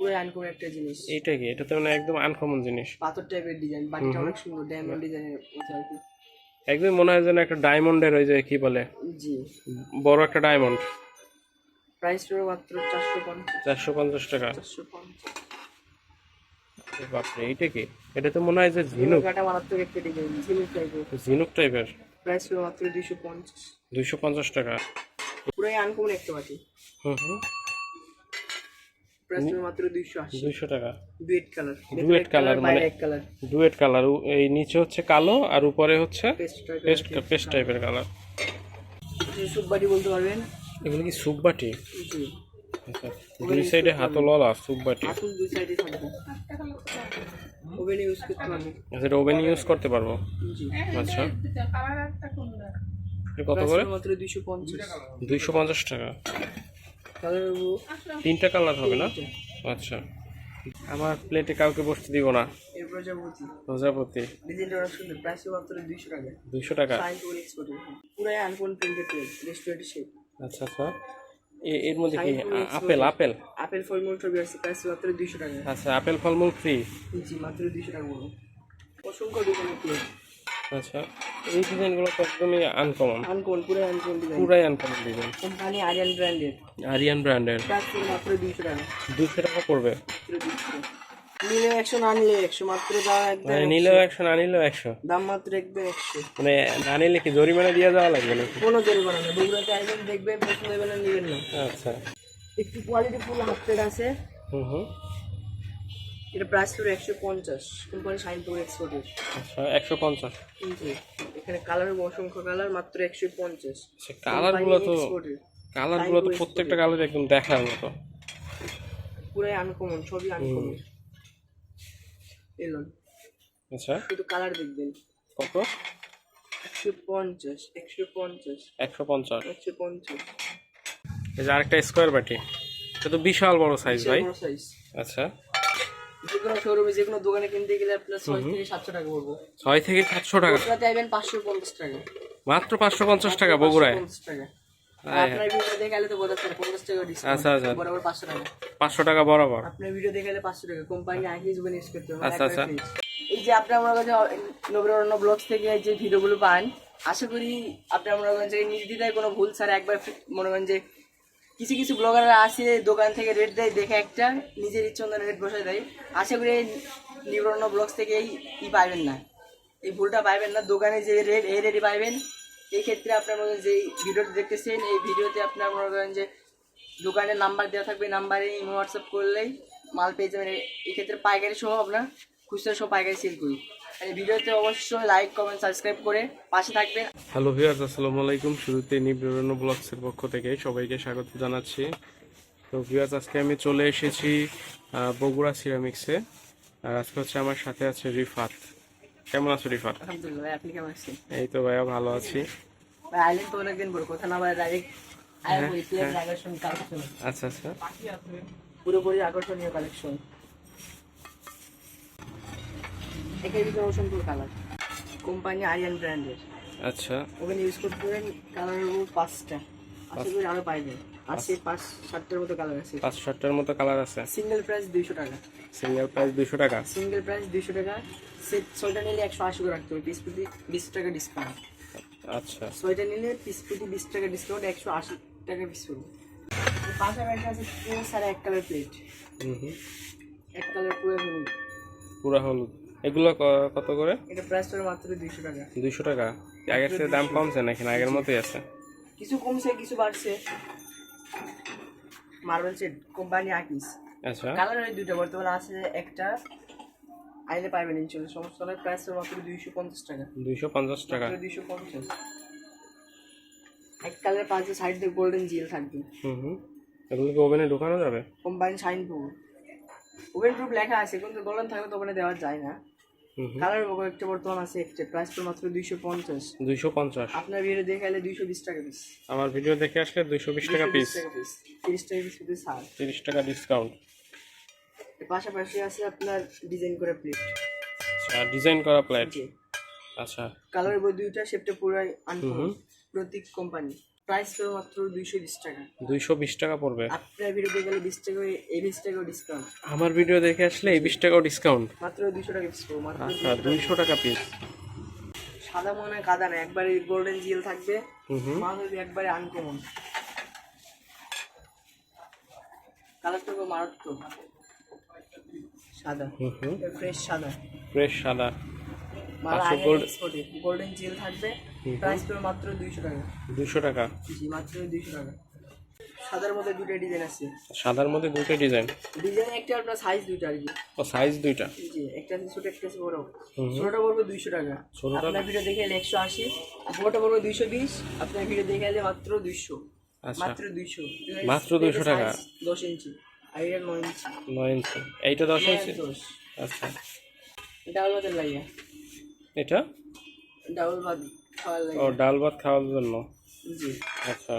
পুরো আনকমন একটা জিনিস। এইটা কি? এটা তো মানে একদম আনকমন জিনিস। পাথর টাইপের ডিজাইন বাটিটা অনেক সুন্দর ডায়মন্ড ডিজাইনের মতো আর কি। একদম মনে হয় যেন একটা ডায়মন্ডের ওই যে কি বলে? জি। বড় একটা ডায়মন্ড প্রাইস পড়বে মাত্র চারশো পঞ্চাশ। চারশো পঞ্চাশ টাকা। চারশো পঞ্চাশ। এ বাপরে এইটা কি? এটা তো মনে হয় যে ঝিনুক। কাটা মারাত্মক একটা ডিজাইন ঝিনুক টাইপের ঝিনুক টাইপের প্রাইস পড়বে মাত্র দুইশো পঞ্চাশ। দুইশো পঞ্চাশ টাকা। পুরাই আনকমন একটা বাটি। হুম হুম। প্রাইস মাত্র দুইশো আশি। দুইশো টাকা। ডুয়েট কালার Duet colour মানে- কালার। ডুয়েট কালার এই নিচে হচ্ছে কালো আর উপরে হচ্ছে পেস্ট পেস্ট টাইপের কালার। সুপ বাটি বলতে পারবেন? এগুলো কি সুপ বাটি জি। আচ্ছা দুই সাইডে হাতলওয়ালা সুপ বাটি দুই সাইডে থাকবে। ওভেন ইউজ করতে পারবেন আচ্ছা ওভেন ইউজ করতে পারব? আচ্ছা। কত করে? মাত্র দুইশো পঞ্চাশ। দুইশো পঞ্চাশ টাকা। কালার তিনটা কালার হবে না? আচ্ছা। আমার প্লেটে কাউকে বসতে দিব না। প্রজাপতি। দুইশো টাকা। আচ্ছা আচ্ছা। এর মধ্যে কি? Apple apple? আপেল ফলমূল সবই আছে। প্রাইস মাত্র দুইশো টাকা। আচ্ছা আপেল ফলমূল ফ্রি জি মাত্র দুইশো টাকা বলুন। অসংখ্য প্লেট আচ্ছা। এই ডিজাইনগুলো তো একদমই আনকমন আনকোন পুরাই আনকোন ডিজাইন পুরাই আনকমন ডিজাইন কোম্পানি আরিয়ান ব্র্যান্ডের আরিয়ান ব্র্যান্ডের মাত্র দুইশো টাকা। দুশো টাকা পড়বে। মাত্র 200 নিলে একশো না নিলে একশো মাত্র দাম একদম মানে নিলেও একশো না নিলেও একশো। দাম মাত্র একদম একশো। মানে না নিলে কি জরিমানা দিয়ে যাওয়া লাগবে নাকি? কোনো জরিমানা নেই। বগুড়াতে দেখবেন পছন্দ হবে না নেবেন না। আচ্ছা। একটু কোয়ালিটি ফুল হাফ প্লেট আছে। হুম হুম। এটা প্রাইস পড়ে একশো পঞ্চাশ। কোম্পানি টু এক্সপোর্টের আচ্ছা একশো পঞ্চাশ। জি। এখানে কালার অসংখ্য কালার মাত্র একশো পঞ্চাশ। আচ্ছা কালারগুলো তো কালারগুলো তো প্রত্যেকটা কালার একদম দেখার মতো। পুরাই আনকমন সবই আনকমন এলন। আচ্ছা। শুধু কালার দেখবেন। কত? একশো পঞ্চাশ একশো পঞ্চাশ। একশো পঞ্চাশ। একশো পঞ্চাশ। এই যে আরেকটা স্কোয়ার বাটি। এটা তো বিশাল বড় সাইজ ভাই। সাইজ আচ্ছা। যে কোনো শোরুমে যে কোনো দোকানে কিনতে গেলে আপনার ছয় থেকে সাতশো টাকা পড়ব। ছয় থেকে সাতশো টাকা। ওটাতে আসবেন পাঁচশো পঞ্চাশ টাকা। মাত্র পাঁচশো পঞ্চাশ টাকা বগুড়ায়? পঞ্চাশ টাকা। আপনার ভিডিও দেখে তো বোঝা যাচ্ছে পঞ্চাশ টাকা ডিসকাউন্ট আচ্ছা আচ্ছা। বরাবর পাঁচশো টাকা। পাঁচশো টাকা বরাবর। আপনার ভিডিও পাঁচশো টাকা। কোম্পানি আগে জুবেন ইউজ করতে হবে আচ্ছা, আচ্ছা। এই যে আপনি আমার কাছে নবরণ্য ব্লগস থেকে যে ভিডিওগুলো পান আশা করি আপনি নির্দ্বিধায় কোনো ভুল ছাড়া একবার মনে করেন যে কিছু কিছু ব্লগাররা আসে দোকান থেকে রেট দেয়, দেখে একটা, নিজের ইচ্ছে রেট বসায় দেয়। আশা করি এই নিবরণ্য ব্লগস থেকে এই, ই পাইবেন না। এই ভুলটা পাইবেন না। দোকানে যে রেট এই রেটই পাইবেন। এই ক্ষেত্রে আপনার মনে যে ভিডিওটি দেখতেছেন, এই ভিডিওতে আপনার মনে করেন যে দোকানের নাম্বার দেওয়া থাকবে নাম্বারে ইমো হোয়াটসঅ্যাপ করলেই মাল পেয়ে যাবেন। এই- এই ক্ষেত্রে পাইকারি সহ আপনার খুচরা সহ পাইকারি সেল করি। এই ভিডিওতে অবশ্যই লাইক কমেন্ট সাবস্ক্রাইব করে পাশে থাকবেন। হ্যালো ভিউয়ার্স আসসালামু আলাইকুম। শুরুতে নিবরণ ব্লগসের পক্ষ থেকে সবাইকে স্বাগত জানাচ্ছি। তো ভিউয়ার্স আজকে আমি চলে এসেছি বগুড়া সিরামিক্সে আর আজকে হচ্ছে আমার সাথে আছে রিফাত। কেমন আছো রিফাত? আলহামদুলিল্লাহ আপনি কেমন আছেন? এই তো ভাইয়া ভালো আছি। ভাই আইলেন তো অনেকদিন পর কথা না ভাই ডাইরেক্ট আয় আকর্ষণ কালেকশন আচ্ছা আচ্ছা। পুরোপুরি আকর্ষণীয় কালেকশন একের ভিতরে অসংখ্য কালার কোম্পানি আরিয়ান ব্র্যান্ডের আচ্ছা। ওখানে ইউজ করতে পারেন কালার হব পাঁচটা। আশা করি আরও পাইবেন আছে পাঁচ সাতটার মতো কালার আছে। পাঁচ ষাটটার মতো কালার আছে। সিঙ্গেল প্রাইস দুইশো টাকা। সিঙ্গেল প্রাইস দুশো টাকা। সিঙ্গেল প্রাইস দুইশো টাকা। সেট ছয়টা নিলে একশো আশি করে রাখতে হবে। পিস প্রতি বিশ টাকা ডিসকাউন্ট আচ্ছা। ছয়টা নিলে পিস প্রতি বিশ টাকা ডিসকাউন্ট একশো আশি টাকা পিস পড়বে পাশাপাশি আছে পুরো সারা এক কালার প্লেট এক কালার পুরো হলুদ। পুরা হলুদ। এগুলো কত করে? এটা প্রাইস পড়বে মাত্র দুইশো টাকা। দুইশো টাকা। আগের থেকে দাম কমছে নাকি? না আগের মতোই আছে। কিছু কমছে কিছু বাড়ছে। মার্বেল সেট কোম্পানি আকিস আচ্ছা। কালার হয় দুইটা বর্তমানে আছে একটা। আইলে পাইবেন ইনশাল্লাহ সমস্যা নয় প্রাইস মাত্র দুইশো পঞ্চাশ টাকা। দুইশো পঞ্চাশ টাকা। দুইশো পঞ্চাশ। এক কালার পাঁচে সাইড দিয়ে গোল্ডেন জিএল থাকবে। হুম হুম। এগুলো কি ওভেনে ঢোকানো যাবে? কোম্পানি সাইন প্রুফ ওভেন প্রুফ লেখা আছে কিন্তু গোল্ডেন থাকলে তো ওখানে দেওয়া যায় না। হুম হুম। একটা বর্তমান আছে একটা প্রাইস তো মাত্র দুইশো পঞ্চাশ। দুইশো পঞ্চাশ। আপনার ভিডিও দেখে দুইশো বিশ টাকা পিস আমার ভিডিও দেখে আসলে দুইশো বিশ টাকা পিস টাকা পিস তিরিশ টাকা পিস পিস ছাড়। তিরিশ টাকা ডিসকাউন্ট পাশাপাশি আছে আপনার ডিজাইন করা প্লেট আচ্ছা ডিজাইন করা প্লেট আচ্ছা। কালার বই দুইটা শেপটা পুরাই আনকমন প্রতীক কোম্পানি প্রাইস পড়বে মাত্র দুইশো বিশ টাকা। দুইশো বিশ টাকা পড়বে। আপনার ভিডিওতে গেলে বিশ টাকা এই বিশ টাকাও ডিসকাউন্ট আমার ভিডিও দেখে আসলে এই বিশ টাকাও ডিসকাউন্ট মাত্র দুইশো টাকা ডিসকাউন্ট মাত্র আচ্ছা দুইশো টাকা পিস সাদা মনে হয় কাদা না একবারে গোল্ডেন জিল থাকবে। মাছ হবে একবারে আনকমন কালারটা খুব মারাত্মক। সাদা। ফ্রেশ সাদা। ফ্রেশ সাদা। মাল গোল্ডেন জিল থাকবে। হুম। প্রাইস পড়বে মাত্র দুইশো টাকা। দুশো টাকা? জি মাত্র দুইশো টাকা। সাদার মধ্যে দুটো ডিজাইন আছে। সাদার মধ্যে দুটো ডিজাইন ডিজাইন একটা আপনার সাইজ আর কি। ও সাইজ দুইটা? জি একটা আছে ছোট একটা আছে বড়। হুম হুম। ছোটটা পড়বে দুইশো টাকা। ছোটটা? আপনার ভিডিও দেখে এলে একশো আশি। আর বড়টা পড়বে দুইশো বিশ। আপনার ভিডিও দেখে এলে মাত্র দুইশো। আচ্ছা। মাত্র দুইশো। মাত্র 200 টাকা। দশ ইঞ্চি আর এটা ইঞ্চি ইঞ্চি এইটা দশ ইঞ্চি দশ। আচ্ছা। ডাবল ভাতের লাগিয়া এটা? ডাবল ভাত খাওয়ার লাগে। ও ডাল ভাত খাওয়ার জন্য? জি। আচ্ছা।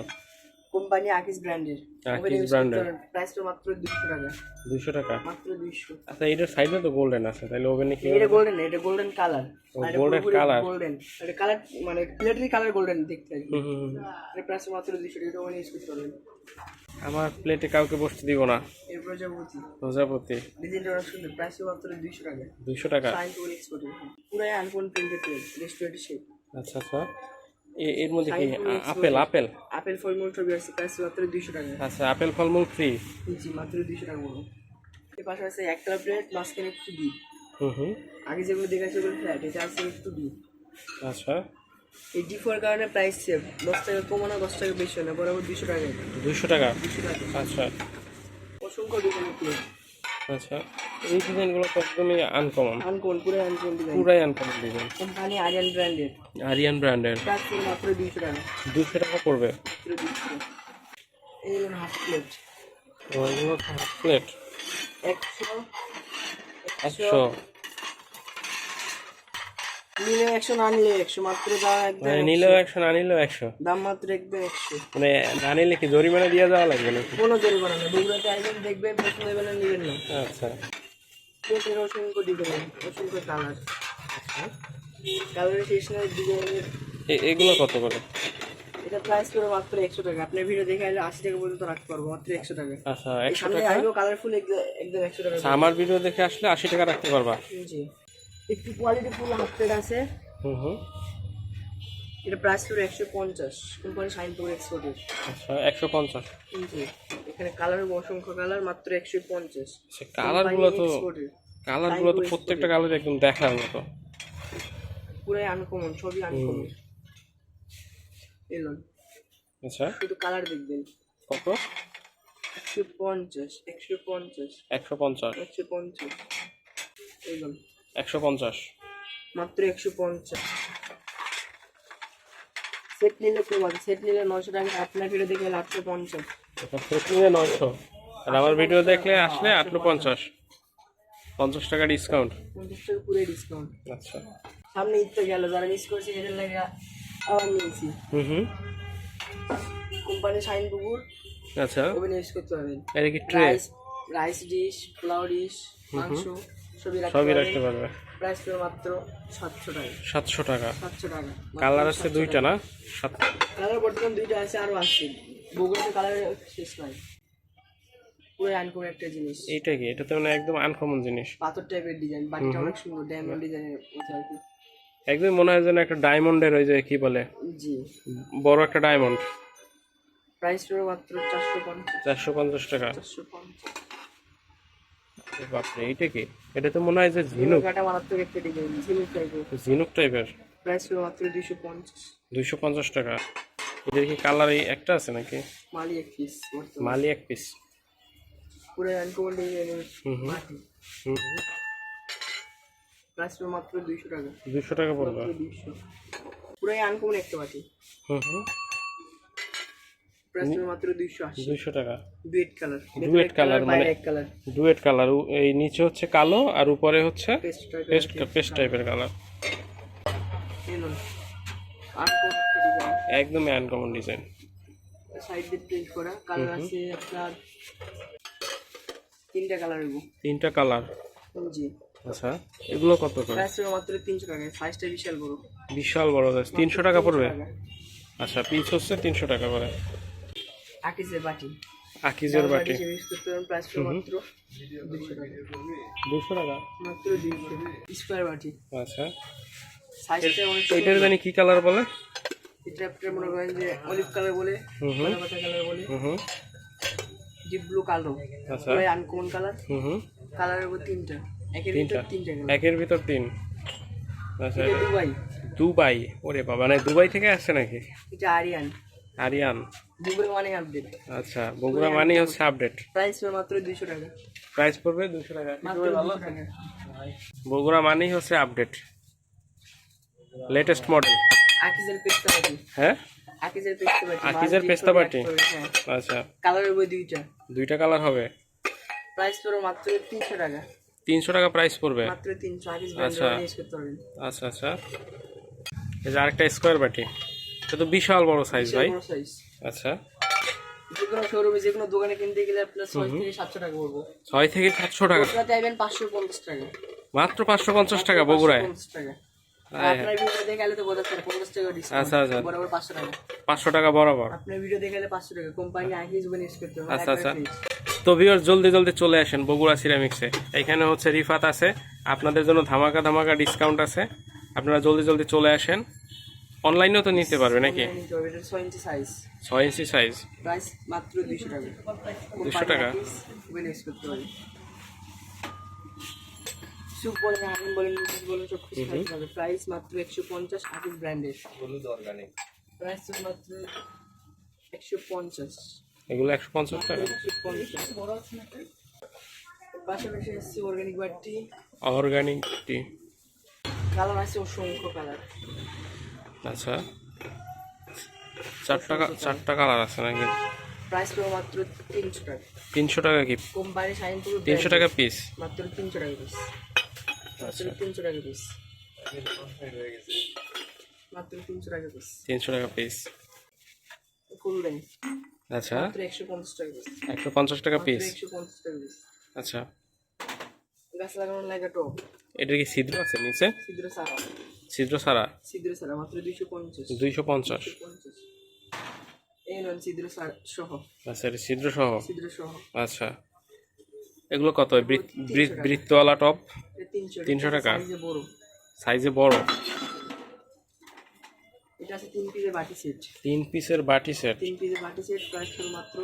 কোম্পানি আকিস ব্র্যান্ডের আকিস brand-এর। প্রাইসটা মাত্র দুইশো টাকা। দুইশো টাকা? মাত্র দুইশো। আচ্ছা এটার সাইডে তো গোল্ডেন আছে তাহলে ওভেনে কি এটা গোল্ডেন এটা গোল্ডেন কালার ও, golden colour। গোল্ডেন এটা কালার মানে প্লেটের কালার গোল্ডেন দেখতে হুম হুম। এটা প্রাইস মাত্র দুইশো টাকা এটা ওখানে ইউজ করতে পারবেন। আমার প্লেটে কাউকে বসতে দিব না। প্রজাপতি। দুইশো টাকা। আচ্ছা আচ্ছা। এর মধ্যে কি? Apple apple? আপেল ফলমূল ছবি আছে প্রাইস মাত্র দুইশো টাকা। আচ্ছা আপেল ফলমূল ফ্রি জি মাত্র দুইশো টাকা বলুন এর পাশে আছে একটা প্লেট মাঝখানে একটু ডিপ হুম হুম। আগে যেগুলো দেখাচ্ছে ওগুলো ফ্ল্যাট এটা আছে একটু ডিপ আচ্ছা। এই ডিপ হওয়ার কারণে প্রাইস সেভ দশ টাকা কমানো দশ টাকা বেশি না বরাবর দুশো টাকা। দুশো টাকা? আচ্ছা। অসংখ্য আচ্ছা এই ডিজাইনগুলো তো একদমই আনকমন আনকোন পুরো আনকোন ডিজাইন পুরাই আনকমন ডিজাইন কোম্পানি আরিয়ান ব্র্যান্ডের আরিয়ান পড়বে মাত্র দুইশো টাকা। দুশো টাকা পড়বে? এই হাফ প্লেট হাফ প্লেট একশো একশো। নিলে একশো না নিলে একশো মাত্র দাম একদম মানে নিলেও একশো না নিলেও একশো। দাম মাত্র একদম একশো। মানে না নিলে কি জরিমানা দিয়ে যাওয়া লাগবে নাকি? কোনো জরিমানা নেই। বগুড়াতে আসবেন দেখবেন পছন্দ হবে না। নেবেন না আচ্ছা অসংখ্য ডিজাইন অসংখ্য কালার। কালারের শেষ নয় ডিজাইনের। এগুলো কত করে? এটা প্রাইস করে মাত্র একশো টাকা। আপনার ভিডিও দেখে আসলে আশি টাকা পর্যন্ত রাখতে পারব মাত্র একশো টাকা। আচ্ছা একশো টাকা? কালারফুল একদম একশো টাকা আচ্ছা আমার ভিডিও দেখে আসলে আশি টাকা রাখতে পারবা? জি। একটু কোয়ালিটি ফুল হাফ প্লেট আছে। হুম হুম। এটা প্রাইস করে একশো পঞ্চাশ কোম্পানি সাইন করে এক্সপোর্টের আচ্ছা একশো পঞ্চাশ। জি। এখানে কালার অসংখ্য কালার মাত্র একশো পঞ্চাশ। কালারগুলো তো এক্সপোর্টের কালারগুলো তো প্রত্যেকটা কালার একদম দেখার মতো। পুরাই আনকমন সবই আনকমন এলন আচ্ছা। শুধু কালার দেখবেন। কত? একশো পঞ্চাশ একশো পঞ্চাশ। একশো পঞ্চাশ। একশো পঞ্চাশ। এলন একশো পঞ্চাশ। মাত্র একশো পঞ্চাশ। সেট নিলে কম আছে সেট নিলে নশো টাকা আপনার ভিডিও দেখে আটশো পঞ্চাশ। সেট নিয়ে নয়শো। আর আমার ভিডিও দেখলে আসলে আটশো পঞ্চাশ। পঞ্চাশ টাকা ডিসকাউন্ট পঞ্চাশ টাকা পুরোই ডিসকাউন্ট আচ্ছা। সামনে ঈদ তো গেল যারা মিস করছে সেটার লাগে আবার নিয়েছি। হুম হুম। কোম্পানি শাইন পুকুর আচ্ছা। ওভেন ইউজ করতে পারবেন এটা কি tray rice rice dish pulao dish মাংস। সবই রাখতে পারবে। প্রাইস মাত্র সাতশো টাকা। সাতশো টাকা। সাতশো টাকা। কালার আছে দুইটা না? সাত কালার বর্তমান দুইটা আছে আরও আসছে বগুড়াতে কালার শেষ পুরো আনকমন একটা জিনিস। এইটা কি? এটা তো মানে একদম আনকমন জিনিস। পাথর টাইপের ডিজাইন অনেক সুন্দর ডায়মন্ড ডিজাইনের মধ্যে একদম মনে হয় যেন একটা ডায়মন্ডের ওই যে কি বলে? জি। বড় একটা ডায়মন্ড প্রাইস মাত্র চারশো পঞ্চাশ। চারশো পঞ্চাশ টাকা। চারশো পঞ্চাশ। এ বাপরে এইটা কি? এটা তো মনে হয় যে ঝিনুক। কাটা মারাত্মক একটা ডিজাইন ঝিনুক টাইপের ঝিনুক টাইপের প্রাইস মাত্র দুইশো পঞ্চাশ। দুইশো পঞ্চাশ টাকা। এটার কি কালার এই একটা আছে নাকি? মালি এক পিস মালি এক পিস পুরো আনকমন ডিজাইনের হুম মাটি। প্রাইস মাত্র দুইশো টাকা। দুশো টাকা পড়বে। পুরো আনকমন একটা বাটি হুম হুম। প্রাইস মাত্র টাকা। ডুয়েট কালার মানে- ডুয়েট কালার এই নিচে হচ্ছে কালো আর উপরে হচ্ছে পেস্ট পেস্ট পেস্ট টাইপের কালার। আনকমন ডিজাইন সাইড দিয়ে প্রিন্ট করা। কালার আছে আপনার তিনটা কালার হইব তিনটা কালার। জি। আচ্ছা এগুলো কত করে? প্রাইস মাত্র তিনশো টাকা। সাইজটা বিশাল বড়। বিশাল বড় সাইজ টাকা পড়বে? আচ্ছা পিস হচ্ছে তিনশো টাকা করে। আকিসের বাটি। আকিজের বাটি হিসেবে ইউজ করতে পারেন প্রাইস মাত্র দুশো টাকা। মাত্র দুইশো। স্কোয়ার বাটি। আচ্ছা। সাইজটা অনেক এটার জানি কি কালার বলে? এটা আপনার মনে করেন যে অলিভ কালার বলে কালার বলে। হুম ডিপ ব্লু কালো। আচ্ছা। Uncommon colour. হুম হুম। কালারের উপর তিনটা। একের ভিতর তিনটা একের ভিতর তিন। আচ্ছা। দুবাই। দুবাই। ওরে বাবা মানে দুবাই থেকে আসছে নাকি? এটা আরিয়ান। আরিয়ান? দুবাই মানে আপডেট আচ্ছা বগুড়া মানেই হচ্ছে আপডেট প্রাইস পড়বে মাত্র দুইশো টাকা। প্রাইস পড়বে দুশো টাকা। বগুড়া মানেই হচ্ছে আপডেট লেটেস্ট মডেল আকিজের পেস্তা বাটি। হ্যাঁ? আকিজের পেস্তা বাটি। আকিজের পেস্তা বাটি? হ্যাঁ। আচ্ছা। কালারের উপর দুইটা। দুইটা কালার হবে? প্রাইস পড়ো মাত্র তিনশো টাকা। তিনশো টাকা প্রাইস পড়বে? মাত্র তিনশো। আকিজ আচ্ছা। ব্র্যান্ডের ইউজ করতে পারবেন। আচ্ছা আচ্ছা। এই যে আরেকটা স্কোয়ার বাটি। এটা তো বিশাল বড় সাইজ ভাই। আচ্ছা। যে কোনো শোরুমে যে কোনো দোকানে কিনতে গেলে আপনার ছয় থেকে সাতশো টাকা পড়ব। ছয় থেকে সাতশো টাকা। চাইবেন পাঁচশো পঞ্চাশ টাকা। মাত্র পাঁচশো পঞ্চাশ টাকা বগুড়ায়? আচ্ছা, আচ্ছা। পাঁচশো টাকা। বরাবর। আচ্ছা, আচ্ছা। তো জলদি জলদি চলে আসেন বগুড়া সিরামিক্সে এখানে হচ্ছে রিফাত আছে। আপনাদের জন্য ধামাকা ধামাকা ডিসকাউন্ট আছে। আপনারা জলদি জলদি চলে আসেন। অনলাইনেও তো নিতে পারবে নাকি? ছয় ইঞ্চি সাইজ ছয় ইঞ্চি সাইজ প্রাইস মাত্র দুইশো টাকা। 200 টাকা? মোবাইল ইউজ করতে পারি সুপ বলেন আগুন বলেন নুডলস বলেন সব কিছু খাইতে পারবে। প্রাইস মাত্র একশো পঞ্চাশ ব্র্যান্ডের প্রাইস মাত্র একশো পঞ্চাশ। এগুলো একশো পঞ্চাশ টাকা? পাশাপাশি আসছে অর্গানিক বাটি। অর্গানিক টি কালার আছে অসংখ্য কালার আচ্ছা। চার টাকা চারটা কালার আছে নাকি? প্রাইস পড়বে মাত্র তিনশো টাকা। তিনশো টাকা কি? কোম্পানি সাইন পুরো তিনশো টাকা পিস মাত্র তিনশো টাকা পিস মাত্র তিনশো টাকা পিস মাত্র তিনশো টাকা পিস তিনশো টাকা পিস ফুল রেঞ্জ আচ্ছা একশো পঞ্চাশ টাকা পিস একশো পঞ্চাশ টাকা পিস একশো পঞ্চাশ টাকা পিস আচ্ছা। গাছ লাগানোর লাগা টপ এটা কি ছিদ্র আছে নিচে? ছিদ্র সারা ছিদ্র ছাড়া? ছিদ্র সারা মাত্র দুইশো পঞ্চাশ। দুইশো পঞ্চাশ। পঞ্চাশ। এই নন ছিদ্র সহ। আচ্ছা এটা ছিদ্র সহ? ছিদ্র সহ। আচ্ছা। এগুলো কত? বৃত্তওয়ালা টপ তিনশো টাকা? সাইজে বড়। সাইজে এটা আছে তিন পিসের বাটি সেট তিন পিসের বাটি সেট তিন পিসের বাটি সেট প্রাইস মাত্র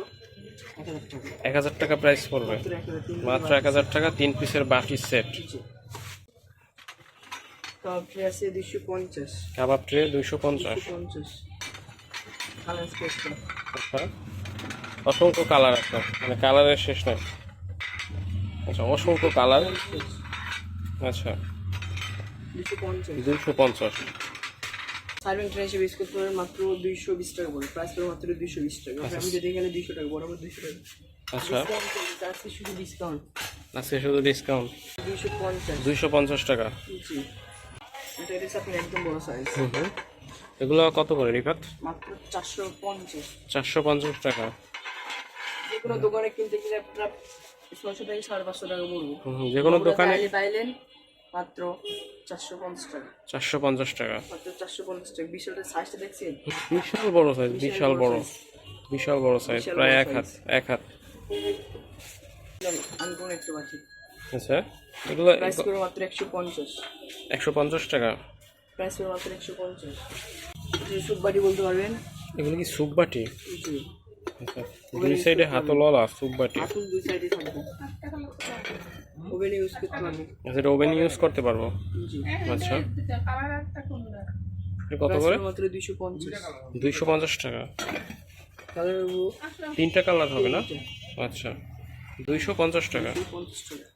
এক হাজার টাকা। এক হাজার টাকা প্রাইস পড়বে। মাত্র এক হাজার টাকা তিন পিসের বাটি সেট টপ ট্রে আছে দুইশো পঞ্চাশ। কাবাব ট্রে দুইশো পঞ্চাশ। দুশো পঞ্চাশ। কালার স্পেক্ট্রাম আচ্ছা। অসংখ্য কালার আছে। মানে কালারের শেষ নাই। আচ্ছা অসংখ্য কালার। আচ্ছা। দুশো পঞ্চাশ। সার্ভিং ট্রে হিসেবে ইউজ করতে পারবেন মাত্র দুইশো বিশ টাকা পড়বে প্রাইস পড়বে মাত্র দুইশো বিশ টাকা। আমি যদি এখানে দুইশো টাকা বরাবর দুইশো টাকা। আচ্ছা। আজকে শুধু ডিসকাউন্ট আজকে শুধু ডিসকাউন্ট দুইশো পঞ্চাশ। দুইশো পঞ্চাশ টাকা। জি। এটা হচ্ছে একদম বড় সাইজ এগুলো কত করে রিফাত? মাত্র চারশো পঞ্চাশ। চারশো পঞ্চাশ টাকা। যে কোনো দোকানে কিনতে গেলে আপনার ছয়শো থেকে সাড়ে পাঁচশো টাকা পড়বে। যে কোনো দোকানে পাইলেন মাত্র চারশো পঞ্চাশ টাকা। চারশো পঞ্চাশ টাকা। মাত্র চারশো পঞ্চাশ টাকা। বিশালটা সাইজটা দেখছেন? বিশাল বড় সাইজ বিশাল বড় বিশাল বড় সাইজ প্রায় এক হাত এক হাত। আমি কোনো একটু পাচ্ছি আচ্ছা এগুলো প্রাইস করে মাত্র একশো পঞ্চাশ। একশো পঞ্চাশ টাকা। প্রাইস করে মাত্র একশো পঞ্চাশ। সুপ বাটি বলতে পারবেন? এগুলো কি স্যুপ বাটি? আচ্ছা দুই সাইডে হাতলওয়ালা স্যুপ বাটি। আসুন দুই সাইডে থাকবে। ওভেনে ইউজ করতে পারবে আচ্ছা এটা ওভেন ইউজ করতে পারব? জি। আচ্ছা। কত করে? করে মাত্র দুইশো পঞ্চাশ। দুইশো পঞ্চাশ টাকা। কালার তিনটা কালার হবে না? আচ্ছা দুইশো পঞ্চাশ টাকা। পঞ্চাশ টাকা।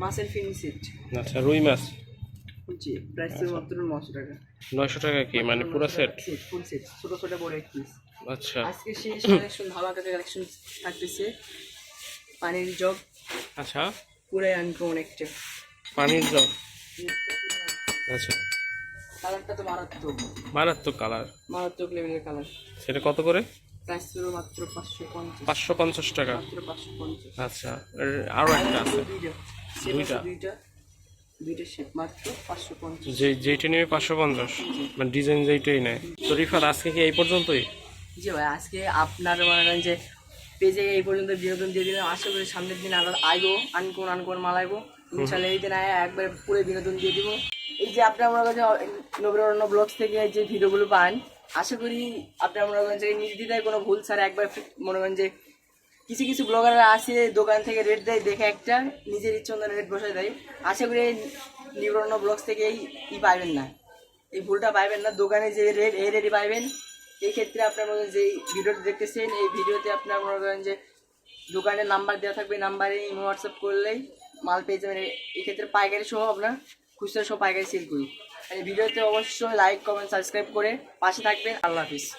মাছের ফিনি সেট। আচ্ছা রুই মাছ? জি প্রাইস মাত্র নশো টাকা। নয়শো টাকা কি? মানে পুরো সেট ফুল সেট ছোট ছোট বড় এক পিস আচ্ছা। আজকে শেষ কালেকশন ধামাকা কালেকশন থাকতেছে। পানির জগ। আচ্ছা। পুরাই আনকমন একটা। পানির জগ? আচ্ছা। কালারটা তো মারাত্মক। মারাত্মক কালার মারাত্মক লেভেলের কালার সেটা কত করে? মাত্র পাঁচশো পঞ্চাশ। টাকা। পাঁচশো পঞ্চাশ। আচ্ছা এর আরও একটা আছে। দুইটা। দুইটা? দুইটা দুইটা শেপ মাত্র পাঁচশো পঞ্চাশ। যে যেইটা নেবে পাঁচশো পঞ্চাশ মানে ডিজাইন যেইটাই নেয়। তো রিফাত আজকে কি এই পর্যন্তই? জি ভাই আজকে আপনার মনে করেন যে পেজে এই পর্যন্ত বিনোদন দিয়ে দিলাম। আশা করি সামনের দিন আরও আইবো আনকোন আনকোন মাল আইবো। ইনশাল্লাহ এই দিন আয় একবার পুরো বিনোদন দিয়ে দিব। এই যে আপনার মনে করেন যে নবীরণ্য ব্লগস থেকে যে ভিডিওগুলো পান আশা করি আপনার মনে করেন যে নির্দ্বিধায় কোনো ভুল ছাড়া একবার মনে করেন যে কিছু কিছু ব্লগাররা আসে, দোকান থেকে রেট দেয়, দেখে একটা, নিজের ইচ্ছে মতো রেট বসায় দেয়। আশা করি এই নিবরণ্য ব্লগস থেকে এই পাইবেন না। এই ভুলটা পাইবেন না। দোকানে যে রেট এই রেটই পাইবেন। এই ক্ষেত্রে আপনার মনে যে ভিডিওটা দেখতেছেন, এই ভিডিওতে আপনার মনে করেন যে দোকানের নাম্বার দেওয়া থাকবে নাম্বারে ইমো হোয়াটসঅ্যাপ করলেই মাল পেয়ে যাবেন। এই- ক্ষেত্রে পাইকারি সহ আপনার খুচরা সহ পাইকারি সেল করি। ভিডিওতে অবশ্যই লাইক কমেন্ট সাবস্ক্রাইব করে পাশে থাকবেন। আল্লাহ হাফিজ।